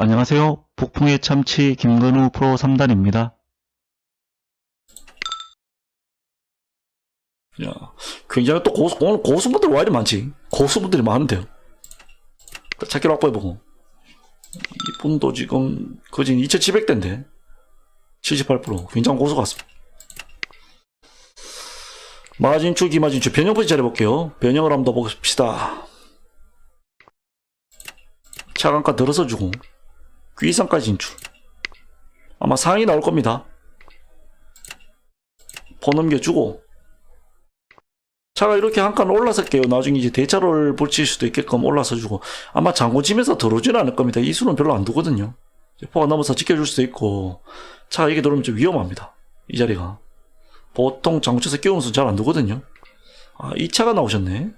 안녕하세요. 북풍의 참치 김건우 프로 3단입니다. 야, 굉장히 또 고수, 오늘 고수분들 왜 이리 많지? 고수분들이 많은데요. 찾기로 확보해보고. 이분도 지금, 거진 2700대인데. 78%. 굉장히 고수 같습니다. 마진출, 기마진출. 변형부터 잘해볼게요. 변형을 한번 더 봅시다. 차관가 들어서 주고. 귀상까지 진출. 아마 상이 나올 겁니다. 버 넘겨주고. 차가 이렇게 한 칸 올라설게요. 나중에 이제 대차를 붙일 수도 있게끔 올라서 주고 아마 장고치면서 들어오진 않을 겁니다. 이 수는 별로 안 두거든요. 포가 넘어서 지켜줄 수도 있고 차가 이게 들어오면 좀 위험합니다. 이 자리가 보통 장고치에서 끼우는 수는 잘 안 두거든요. 아, 이 차가 나오셨네.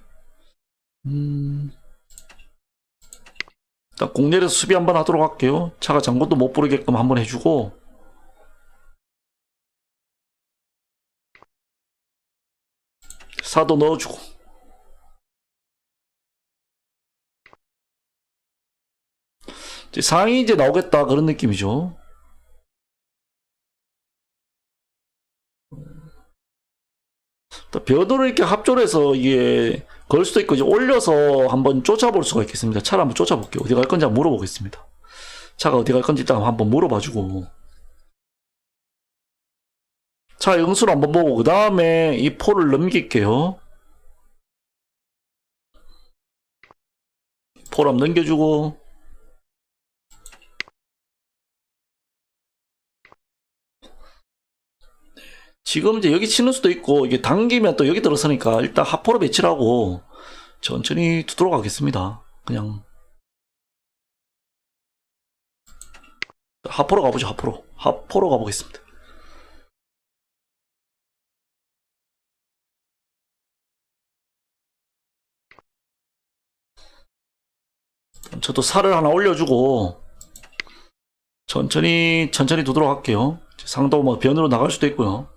음. 일단 공내에서 수비 한번 하도록 할게요. 차가 장고도 못 부르게끔 한번 해주고 사도 넣어주고 이제 상이 이제 나오겠다 그런 느낌이죠. 또 변호를 이렇게 합조해서 이게 걸 수도 있고 이제 올려서 한번 쫓아볼 수가 있겠습니다. 차를 한번 쫓아볼게요. 어디 갈 건지 한번 물어보겠습니다. 차가 어디 갈 건지 일단 한번 물어봐주고 자, 영수를 한번 보고, 그 다음에 이 포를 넘길게요. 포를 한번 넘겨주고, 지금 이제 여기 치는 수도 있고, 이게 당기면 또 여기 들어서니까, 일단 하포로 배치를 하고, 천천히 두도록 하겠습니다. 그냥. 하포로 가보죠, 하포로. 하포로 가보겠습니다. 저도 살을 하나 올려주고 천천히 천천히 두도록 할게요. 상도 뭐 변으로 나갈 수도 있고요.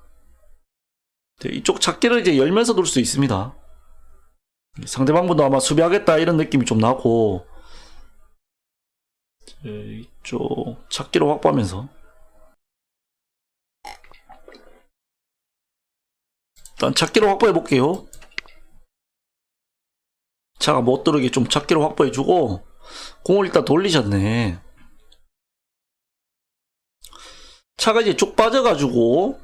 네, 이쪽 찾기를 이제 열면서 둘수 있습니다. 상대방분도 아마 수비하겠다 이런 느낌이 좀 나고 네, 이쪽 찾기로 확보하면서 일단 찾기로 확보해 볼게요. 차가 못 들어오게 좀 찾기로 확보해 주고 공을 일단 돌리셨네. 차가 이제 쭉 빠져가지고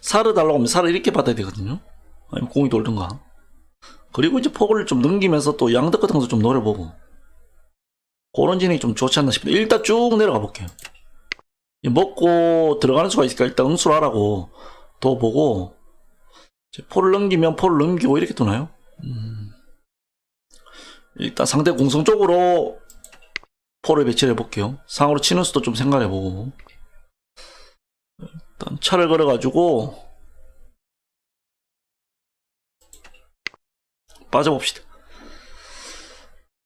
살을 달라고 하면 살을 이렇게 받아야 되거든요. 아니면 공이 돌든가. 그리고 이제 폭을 좀 넘기면서 또 양덕 같은 것도 좀 노려보고 그런 진행이 좀 좋지 않나 싶은데 일단 쭉 내려가 볼게요. 먹고 들어가는 수가 있으니까 일단 응수를 하라고 더 보고 이제 포를 넘기면 포를 넘기고 이렇게 도나요? 음. 일단 상대 공성 쪽으로 포를 배치를 해볼게요. 상으로 치는 수도 좀 생각해보고. 일단 차를 걸어가지고 빠져봅시다.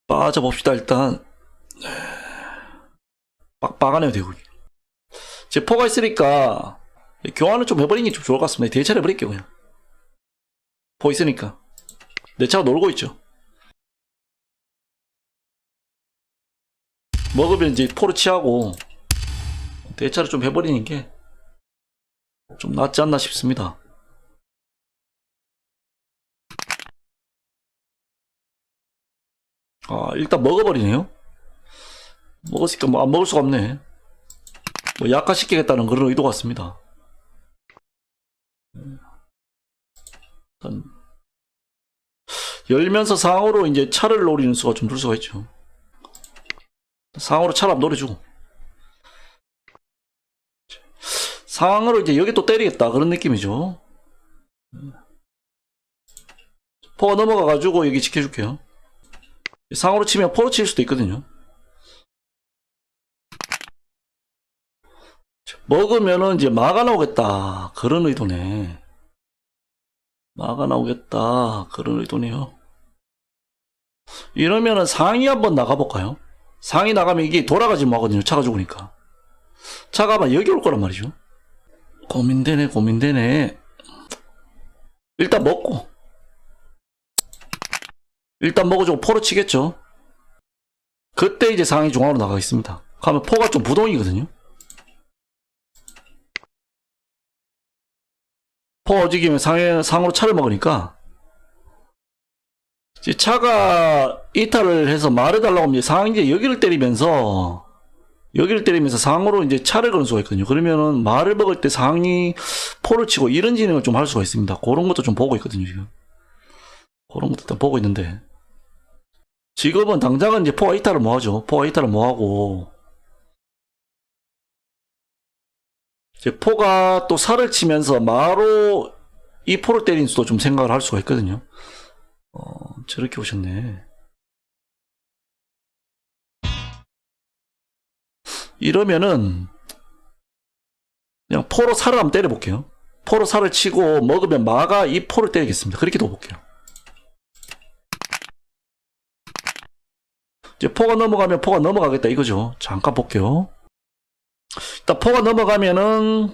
빠져봅시다. 일단 빡빡하네요 대구이. 제 포가 있으니까 교환을 좀 해버리는 게 좀 좋을 것 같습니다. 대차를 해버릴게요 그냥. 포 있으니까 내 차가 놀고 있죠. 먹으면 이제 포를 취하고 대차를 좀 해버리는 게 좀 낫지 않나 싶습니다. 아, 일단 먹어버리네요. 먹었으니까 뭐 안 먹을 수가 없네. 뭐 약화시키겠다는 그런 의도 같습니다. 일단 열면서 상으로 이제 차를 노리는 수가 좀들 수가 있죠. 상으로 차를 한번 노려주고 상으로 이제 여기 또 때리겠다 그런 느낌이죠 포가 넘어가 가지고 여기 지켜줄게요 상으로 치면 포로 칠 수도 있거든요 먹으면은 이제 마가 나오겠다 그런 의도네 마가 나오겠다 그런 의도네요 이러면은 상위 한번 나가볼까요? 상이 나가면 이게 돌아가지 뭐하거든요. 차가 죽으니까. 차가 아마 여기 올 거란 말이죠. 고민되네, 고민되네. 일단 먹고. 일단 먹어주고 포로 치겠죠. 그때 이제 상이 중앙으로 나가겠습니다. 가면 포가 좀 부동이거든요. 포 어지기면 상해, 상으로 차를 먹으니까 차가 이탈을 해서 말해달라고 하면 이제 여기를 때리면서 여기를 때리면서 상으로 이제 차를 거는 수가 있거든요. 그러면은 말을 먹을 때 상이 포를 치고 이런 진행을 좀 할 수가 있습니다. 그런 것도 좀 보고 있거든요, 지금. 그런 것도 다 보고 있는데. 지금은 당장은 이제 포가 이탈을 뭐 하죠? 포가 이탈을 뭐 하고. 이제 포가 또 살을 치면서 마로 이 포를 때린 수도 좀 생각을 할 수가 있거든요. 어, 저렇게 오셨네. 이러면은 그냥 포로 살을 한번 때려볼게요. 포로 살을 치고 먹으면 마가 이 포를 때리겠습니다. 그렇게 넣어볼게요. 이제 포가 넘어가면 포가 넘어가겠다 이거죠. 잠깐 볼게요. 일단 포가 넘어가면은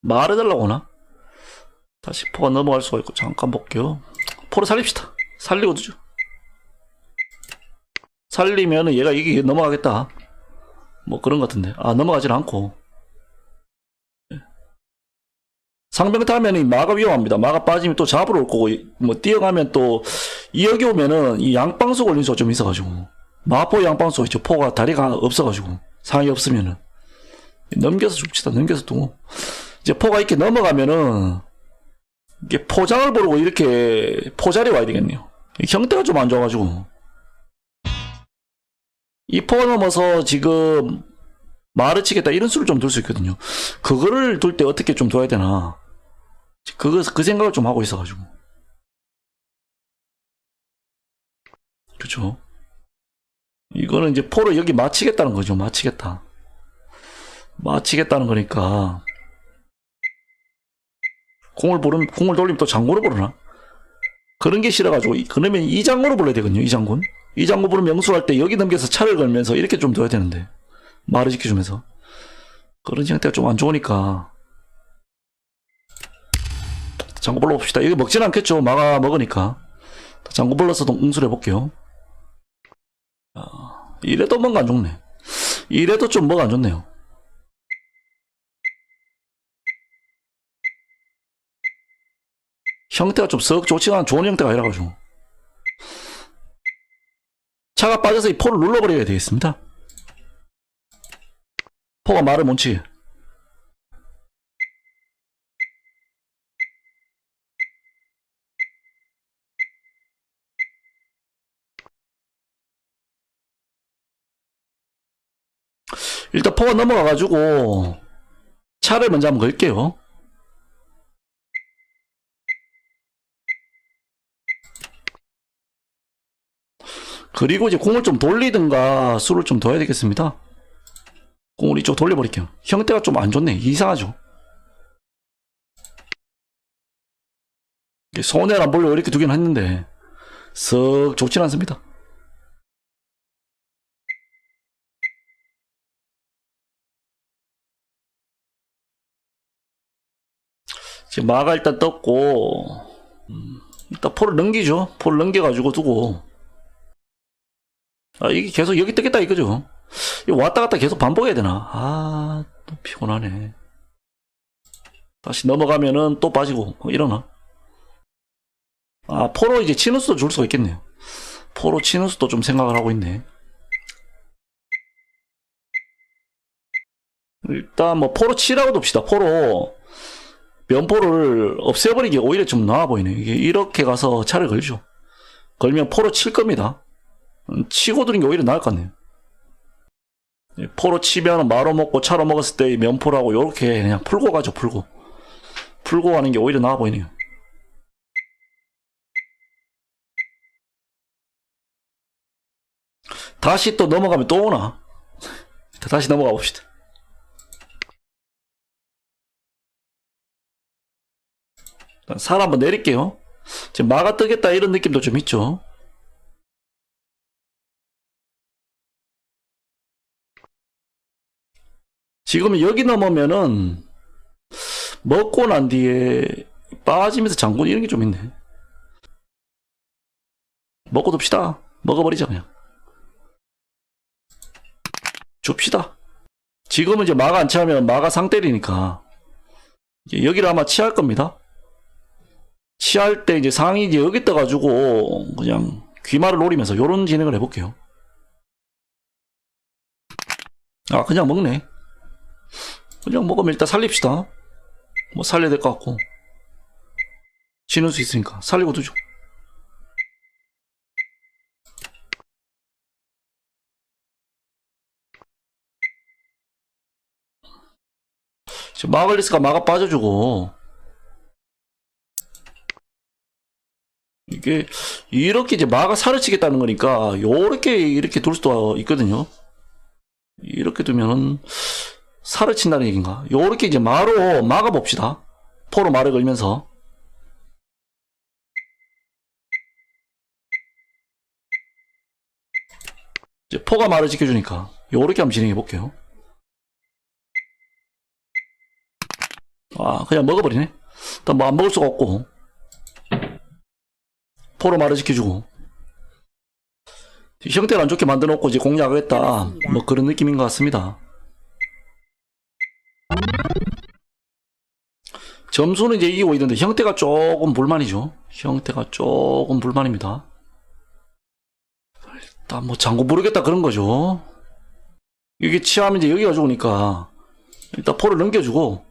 말을 달라고 하나? 다시 포가 넘어갈 수가 있고 잠깐 볼게요. 포를 살립시다. 살리고 두죠. 살리면은 얘가 이게 넘어가겠다. 뭐 그런 것 같은데. 아, 넘어가질 않고. 예. 상병타 하면 이 마가 위험합니다. 마가 빠지면 또 잡으러 올 거고, 이- 뭐 뛰어가면 또, 이 여기 오면은 이 양방수 걸린 수가 좀 있어가지고. 마포 양방수 있죠. 포가 다리가 없어가지고. 상이 없으면은. 넘겨서 죽치다, 넘겨서 두고. 이제 포가 이렇게 넘어가면은, 이게 포장을 보려고 이렇게 포자리 와야 되겠네요. 이 형태가 좀 안 좋아가지고. 이 포가 넘어서 지금 말을 치겠다 이런 수를 좀 둘 수 있거든요. 그거를 둘 때 어떻게 좀 둬야 되나. 그거, 그 생각을 좀 하고 있어가지고. 그렇죠. 이거는 이제 포를 여기 맞히겠다는 거죠. 맞히겠다. 맞히겠다는 거니까. 공을 부르면, 공을 돌리면 또 장군을 부르나? 그런 게 싫어가지고, 이- 그러면 이 장군을 불러야 되거든요. 이 장군. 이 장군 부르면 명수할 때 여기 넘겨서 차를 걸면서 이렇게 좀 둬야 되는데. 말을 지켜주면서. 그런 형태가 좀 안 좋으니까. 장구 불러봅시다. 여기 먹진 않겠죠. 마가 먹으니까. 장구 불러서도 응수를 해볼게요. 아, 이래도 뭔가 안 좋네. 이래도 좀 뭐가 안 좋네요. 형태가 좀 썩 좋지가 않은 좋은 형태가 아니라가지고. 차가 빠져서 이 포를 눌러버려야 되겠습니다. 포가 말을 못 치게. 일단 포가 넘어가가지고 차를 먼저 한번 걸게요. 그리고 이제 공을 좀 돌리든가 수를 좀 둬야 되겠습니다. 공을 이쪽 돌려버릴게요. 형태가 좀 안 좋네. 이상하죠? 손해를 안 보려고 이렇게 두긴 했는데 썩 좋진 않습니다. 지금 마가 일단 떴고 음, 일단 포를 넘기죠. 포를 넘겨가지고 두고 아 이게 계속 여기 뜨겠다 이거죠. 이거 왔다 갔다 계속 반복해야 되나? 아, 또 피곤하네. 다시 넘어가면은 또 빠지고, 어, 이러나? 아, 포로 이제 치는 수도 줄 수가 있겠네요. 포로 치는 수도 좀 생각을 하고 있네. 일단 뭐 포로 치라고 둡시다. 포로 면포를 없애버리기 오히려 좀 나아 보이네. 이게 이렇게 가서 차를 걸죠. 걸면 포로 칠 겁니다. 음, 치고 드는 게 오히려 나을 것 같네요. 예, 포로 치면 마로 먹고 차로 먹었을 때 면포라고 이렇게 그냥 풀고 가죠 풀고. 풀고 가는 게 오히려 나아 보이네요. 다시 또 넘어가면 또 오나? 다시 넘어가 봅시다. 살 한번 내릴게요. 지금 마가 뜨겠다 이런 느낌도 좀 있죠 지금 여기 넘으면은 먹고 난 뒤에 빠지면서 장군 이런 게 좀 있네. 먹고 둡시다. 먹어버리자 그냥. 줍시다. 지금은 이제 마가 안 치하면 마가 상 때리니까 이제 여기를 아마 치할 겁니다. 치할 때 이제 상이 이제 여기 떠가지고 그냥 귀마를 노리면서 요런 진행을 해볼게요. 아 그냥 먹네. 그냥 먹으면 일단 살립시다. 뭐 살려야 될 것 같고 치는 수 있으니까 살리고 두죠. 지금 마글리스가 마가 빠져주고 이게 이렇게 이제 마가 살을 치겠다는 거니까 요렇게 이렇게 둘 수도 있거든요. 이렇게 두면은 살을 친다는 얘기인가? 요렇게 이제 마로 막아 봅시다. 포로 말을 걸면서 이제 포가 말을 지켜주니까 요렇게 한번 진행해 볼게요. 아 그냥 먹어버리네. 일단 뭐 안 먹을 수가 없고 포로 말을 지켜주고 형태를 안 좋게 만들어 놓고 이제 공략하겠다. 뭐 그런 느낌인 것 같습니다. 점수는 이제 이기고 있는데 형태가 조금 불만이죠. 형태가 조금 불만입니다. 일단 뭐 장고 모르겠다 그런 거죠. 이게 치하면 이제 여기가 좋으니까 일단 포를 넘겨주고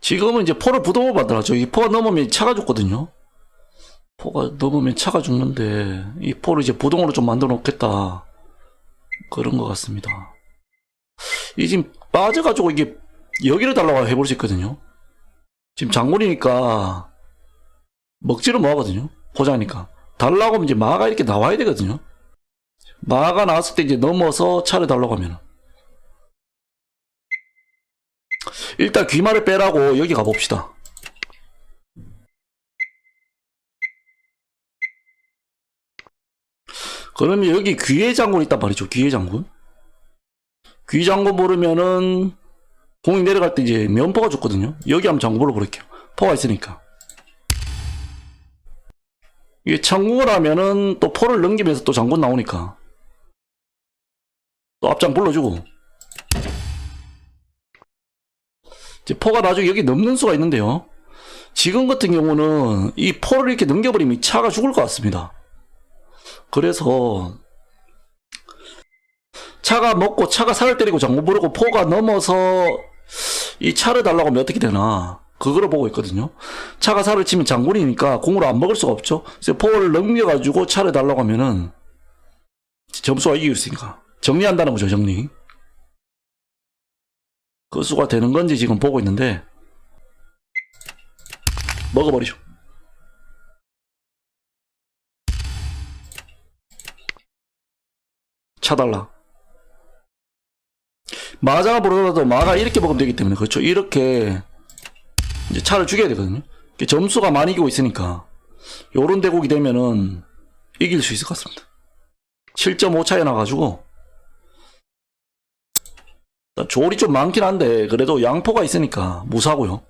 지금은 이제 포를 부동으로 만들어죠. 이 포가 넘으면 차가 죽거든요. 포가 넘으면 차가 죽는데 이 포를 이제 부동으로 좀 만들어 놓겠다. 그런 것 같습니다. 이 지금 빠져가지고 이게 여기를 달라고 해볼 수 있거든요. 지금 장군이니까 먹지를 못하거든요. 포장이니까. 달라고 하면 이제 마가 이렇게 나와야 되거든요. 마가 나왔을 때 이제 넘어서 차를 달라고 하면 일단 귀마를 빼라고 여기 가봅시다. 그러면 여기 귀의 장군 있단 말이죠. 귀의 장군. 귀 장군 모르면은 공이 내려갈 때 이제 면포가 죽거든요. 여기 한번 장군으로 부를게요. 포가 있으니까. 이게 창궁을 하면은 또 포를 넘기면서 또 장군 나오니까 또 앞장 불러주고 이제 포가 나중에 여기 넘는 수가 있는데요. 지금 같은 경우는 이 포를 이렇게 넘겨버리면 차가 죽을 것 같습니다. 그래서 차가 먹고 차가 살을 때리고 장구 부르고 포가 넘어서 이 차를 달라고 하면 어떻게 되나 그거를 보고 있거든요. 차가 살을 치면 장군이니까 공으로 안 먹을 수가 없죠. 그래서 포를 넘겨가지고 차를 달라고 하면은 점수가 이길 수 있으니까 정리한다는 거죠 정리. 그 수가 되는 건지 지금 보고 있는데 먹어버리죠. 차달라. 마자가 보러라도 마가 이렇게 먹으면 되기 때문에 그렇죠. 이렇게 이제 차를 죽여야 되거든요. 점수가 많이 이기고 있으니까 요런 대국이 되면은 이길 수 있을 것 같습니다. 7.5 차이 나가지고 조리 좀 많긴 한데 그래도 양포가 있으니까 무사고요.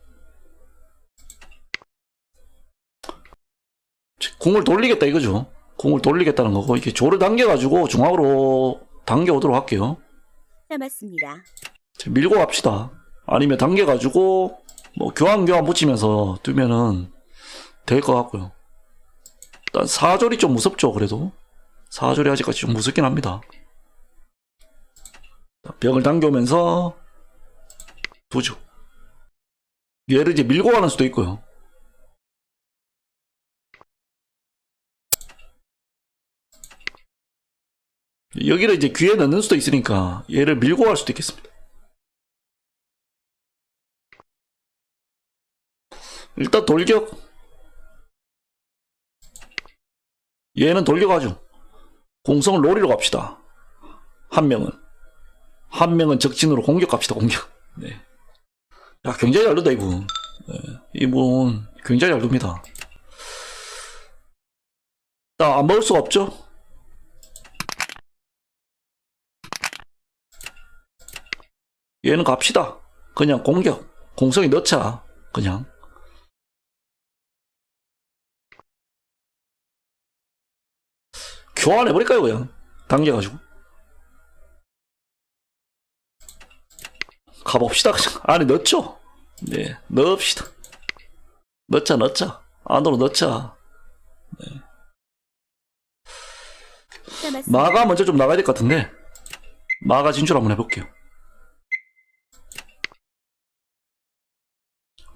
공을 돌리겠다 이거죠. 공을 돌리겠다는 거고 이렇게 조를 당겨가지고 중앙으로 당겨오도록 할게요. 남았습니다. 자, 밀고 갑시다. 아니면 당겨가지고 뭐 교환 교환 붙이면서 두면은 될 것 같고요. 일단 사절이 좀 무섭죠. 그래도 사절이 아직까지 좀 무섭긴 합니다. 자, 벽을 당겨오면서 두죠. 얘를 이제 밀고 가는 수도 있고요. 여기를 이제 귀에 넣는 수도 있으니까 얘를 밀고 갈 수도 있겠습니다. 일단 돌격. 얘는 돌격하죠. 공성을 노리러 갑시다. 한 명은. 한 명은 적진으로 공격 갑시다, 공격. 네. 야, 굉장히 잘 둔다, 이분. 네. 이분, 굉장히 잘 둡니다. 나안 먹을 수가 없죠? 얘는 갑시다. 그냥 공격. 공성이 넣자. 그냥. 교환해버릴까요, 그냥? 당겨가지고. 가봅시다, 그냥. 안에 넣죠? 네, 넣읍시다. 넣자, 넣자. 안으로 넣자. 자, 맞습니다. 마가 먼저 좀 나가야 될 것 같은데. 마가 진출 한번 해볼게요.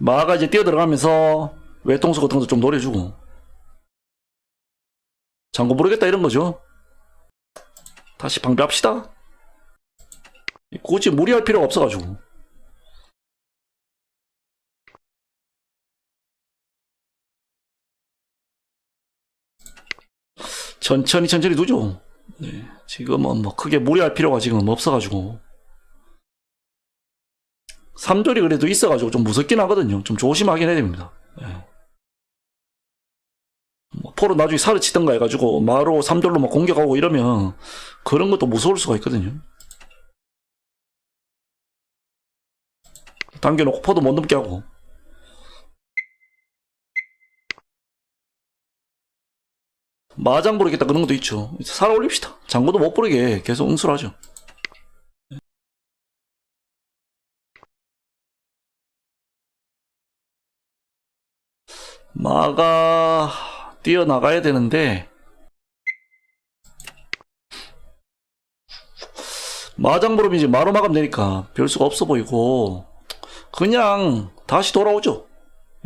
마가 이제 뛰어 들어가면서 외통수 같은 것도 좀 노려주고. 장고 부르겠다 이런 거죠. 다시 방비합시다. 굳이 무리할 필요가 없어가지고. 천천히 천천히 두죠. 네, 지금은 뭐 크게 무리할 필요가 지금 없어가지고. 3졸이 그래도 있어가지고 좀 무섭긴 하거든요. 좀 조심하긴 해야 됩니다. 네. 뭐 포로 나중에 살을 치던가 해가지고 마로 3졸로 막 공격하고 이러면 그런 것도 무서울 수가 있거든요. 당겨놓고 포도 못 넘게 하고. 마장 부르겠다 그런 것도 있죠. 살 올립시다. 장고도 못 부르게 계속 응수하죠. 마가 뛰어나가야 되는데 마장 부르면 이제 마로 마감 되니까 별 수가 없어 보이고 그냥 다시 돌아오죠.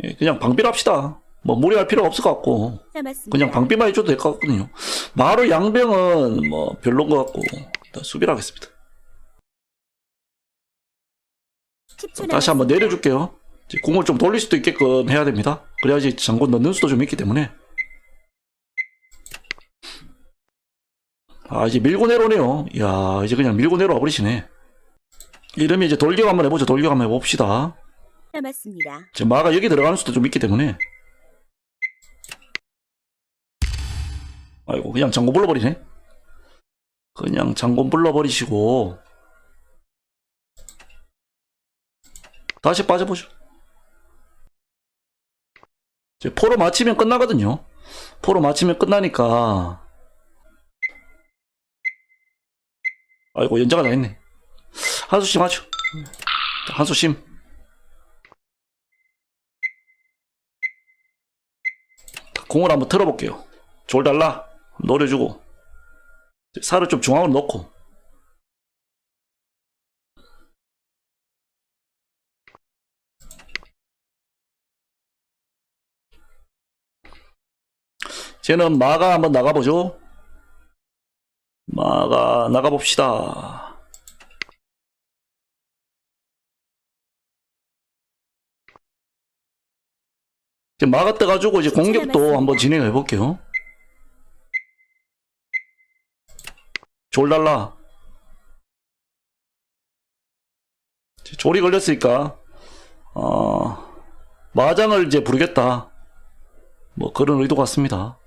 예, 그냥 방비합시다. 뭐 무리할 필요 없을 것 같고 자, 맞습니다. 그냥 방비만 해줘도 될 것 같거든요. 마로 양병은 뭐 별론 것 같고 일단 수비를 하겠습니다. 10초 다시 한번. 내려줄게요. 공을 좀 돌릴 수도 있게끔 해야 됩니다. 그래야지 장군 넣는 수도 좀 있기 때문에. 아 이제 밀고 내려오네요. 이야 이제 그냥 밀고 내려와 버리시네. 이러면 이제 돌격 한번 해보죠. 돌격 한번 해봅시다. 자, 맞습니다. 제 마가 여기 들어가는 수도 좀 있기 때문에. 아이고, 그냥 장군 불러버리네. 그냥 장군 불러버리시고. 다시 빠져보죠. 이제 포로 맞히면 끝나거든요. 포로 맞히면 끝나니까. 아이고, 연자가 다 있네. 한수심 하죠. 한수심. 공을 한번 틀어볼게요. 졸 달라. 노려주고. 살을 좀 중앙으로 넣고. 쟤는 마가 한번 나가보죠. 마가 나가봅시다. 이제 마가 떠가지고 이제 공격도 한번 진행해 볼게요. 졸달라. 졸이 걸렸으니까 어, 마장을 이제 부르겠다. 뭐 그런 의도 같습니다.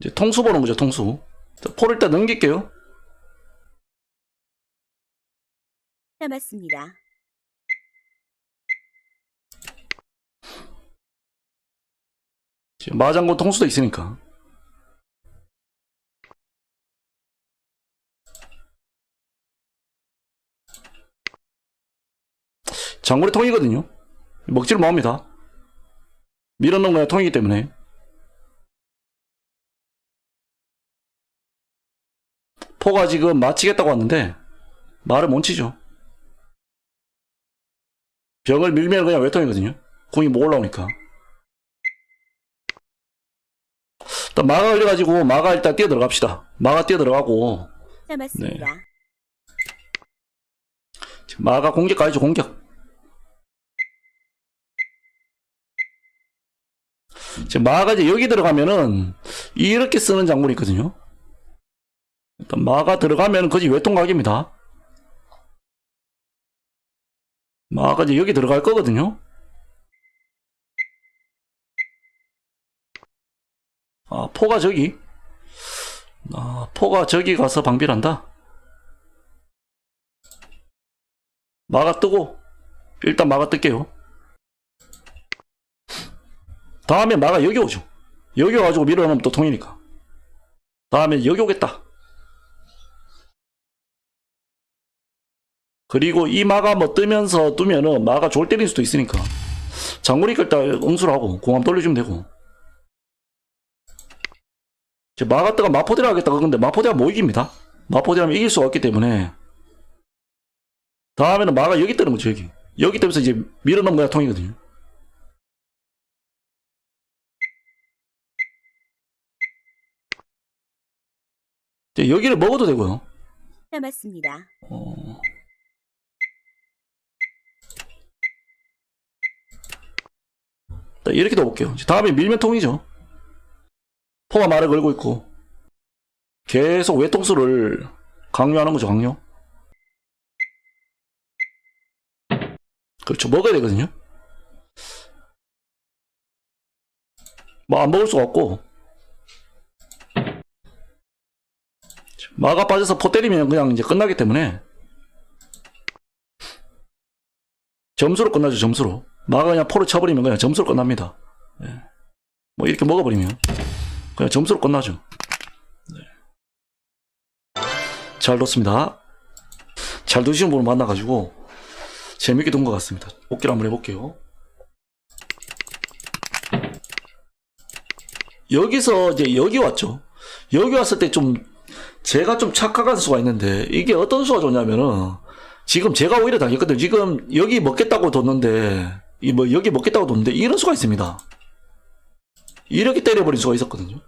이제 통수 보는 거죠, 통수. 자, 포를 일단 넘길게요. 자, 맞습니다. 지금 마장고 통수도 있으니까. 장골이 통이거든요. 먹지를 못합니다. 밀어넣은 거야 통이기 때문에. 포가 지금 마치겠다고 왔는데 말을 못 치죠. 병을 밀면 그냥 외통이거든요. 공이 못 올라오니까. 일단 마가 걸려가지고 마가 일단 뛰어 들어갑시다. 마가 뛰어 들어가고 자, 맞습니다. 네. 지금 마가 공격 가야죠 공격. 지금 마가 이제 여기 들어가면은 이렇게 쓰는 장군이 있거든요. 일단 마가 들어가면 거지 외통 각입니다. 마가 이제 여기 들어갈 거거든요. 아, 포가 저기. 아, 포가 저기 가서 방비를 한다. 마가 뜨고, 일단 마가 뜰게요. 다음에 마가 여기 오죠. 여기 와가지고 밀어넣으면 또 통이니까. 다음에 여기 오겠다. 그리고 이 마가 뭐 뜨면서 뜨면은 마가 졸 때릴 수도 있으니까. 장거리 끌때 응수를 하고 공함 돌려주면 되고. 이제 마가 뜨가 마포대를 하겠다 그건데 마포대가 못 이깁니다? 마포대하면 이길 수가 없기 때문에. 다음에는 마가 여기 뜨는 거죠 여기. 여기 뜨면서 이제 밀어넣어야 통이거든요. 여기를 먹어도 되고요. 남았습니다. 어. 이렇게 넣어볼게요. 다음에 밀면 통이죠. 포가 말을 걸고 있고 계속 외통수를 강요하는 거죠, 강요. 그렇죠. 먹어야 되거든요. 뭐 안 먹을 수가 없고 마가 빠져서 포 때리면 그냥 이제 끝나기 때문에 점수로 끝나죠 점수로 마가 그냥 포를 쳐버리면 그냥 점수로 끝납니다 예. 뭐 이렇게 먹어버리면 그냥 점수로 끝나죠 네. 잘 넣습니다 잘 드시는 분을 만나가지고 재밌게 된것 같습니다 복기를 한번 해볼게요 여기서 이제 여기 왔죠 여기 왔을 때 좀 제가 좀 착각할 수가 있는데 이게 어떤 수가 좋냐면은 지금 제가 오히려 당했거든요. 지금 여기 먹겠다고 뒀는데 이 뭐 여기 먹겠다고 뒀는데 이런 수가 있습니다. 이렇게 때려버린 수가 있었거든요.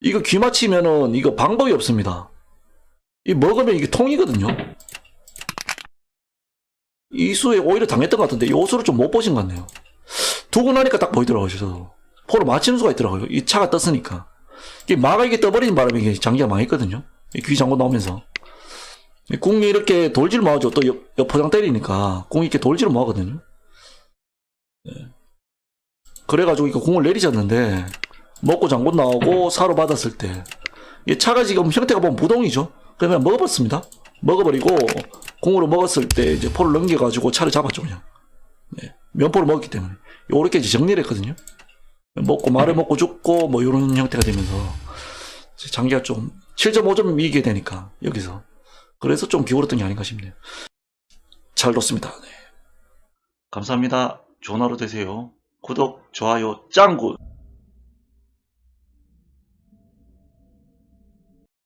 이거 귀 맞히면은 이거 방법이 없습니다. 이 먹으면 이게 통이거든요. 이 수에 오히려 당했던 것 같은데 이 수를 좀 못 보신 것 같네요. 두고 나니까 딱 보이더라고요. 저도. 포를 맞히는 수가 있더라고요. 이 차가 떴으니까. 이게 마가 이게 떠버리는 바람에 이게 장기가 망했거든요. 이귀 잠고 나오면서. 이 궁이 이렇게 돌지를 마하죠. 또 옆, 옆 포장 때리니까 궁이 이렇게 돌지를 마하거든요. 예. 그래가지고 이거 궁을 내리셨는데 먹고 장고 나오고 사로 받았을 때 이 차가 지금 형태가 보면 무동이죠. 그러면 먹어버렸습니다. 먹어버리고 궁으로 먹었을 때 이제 포를 넘겨가지고 차를 잡았죠 그냥. 예. 면포를 먹었기 때문에 요렇게 이제 정리를 했거든요. 먹고 말을 먹고 죽고 뭐 이런 형태가 되면서 장기가 좀 7.5점 이기게 되니까 여기서 그래서 좀 기울었던 게 아닌가 싶네요. 잘 뒀습니다. 네. 감사합니다. 좋은 하루 되세요. 구독, 좋아요, 짱구.